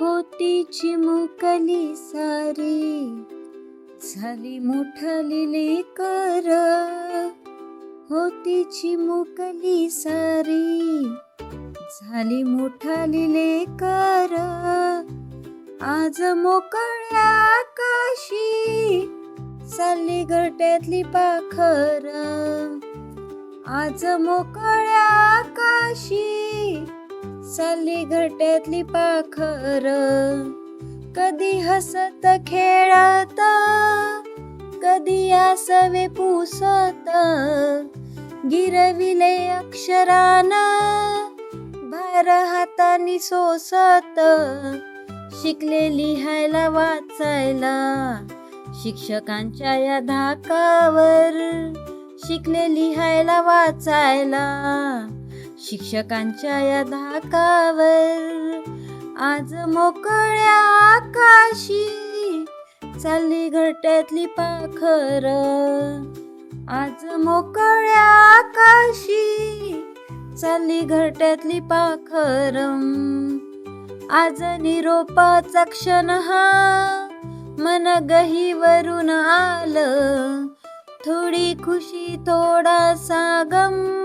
होती चिमुकली सारी. झाली मोठाली कर होती चिमुकली सारी. झाली मोठाली कर आज मोकळ्या आकाशी चालली गट्यातली पाखर. आज मोकळ्या आकाशी चालली घट्यातली पाखर. कधी हसत खेळत कधी आसवे पुसत. गिरविले अक्षरान भार हातानी सोसत. शिकले लिहायला वाचायला शिक्षकांच्या या धाकावर. शिकले लिहायला वाचायला शिक्षकांच्या या धाकावर आज मोकळ्या आकाशी चालली घट्यातली पाखर. आज मोकळ्या आकाशी चालली घरट्यातली पाखर. आज निरोपाचा क्षण हा मन गहीवरून आलं. थोडी खुशी थोडासा गम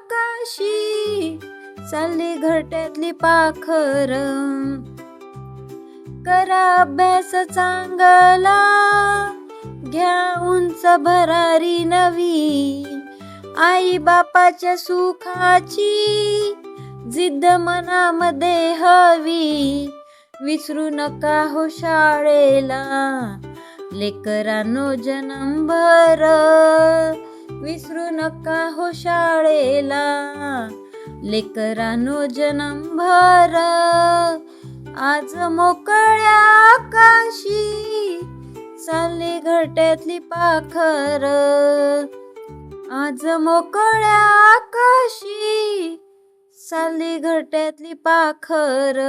चालली घरट्यातली पाखर. करा अभ्यास चांगला घ्या उंच भरारी नवी. आई बापाच्या सुखाची जिद्द मनामध्ये हवी. विसरू नका हो शाळेला लेकरांनो जन्मभर विसरू नका हो शाळेला लेकरांनो जन्मभर आज मोकळ्या आकाशी चालली घट्यातली पाखर. आज मोकळ्या आकाशी चालली घट्यातली पाखर.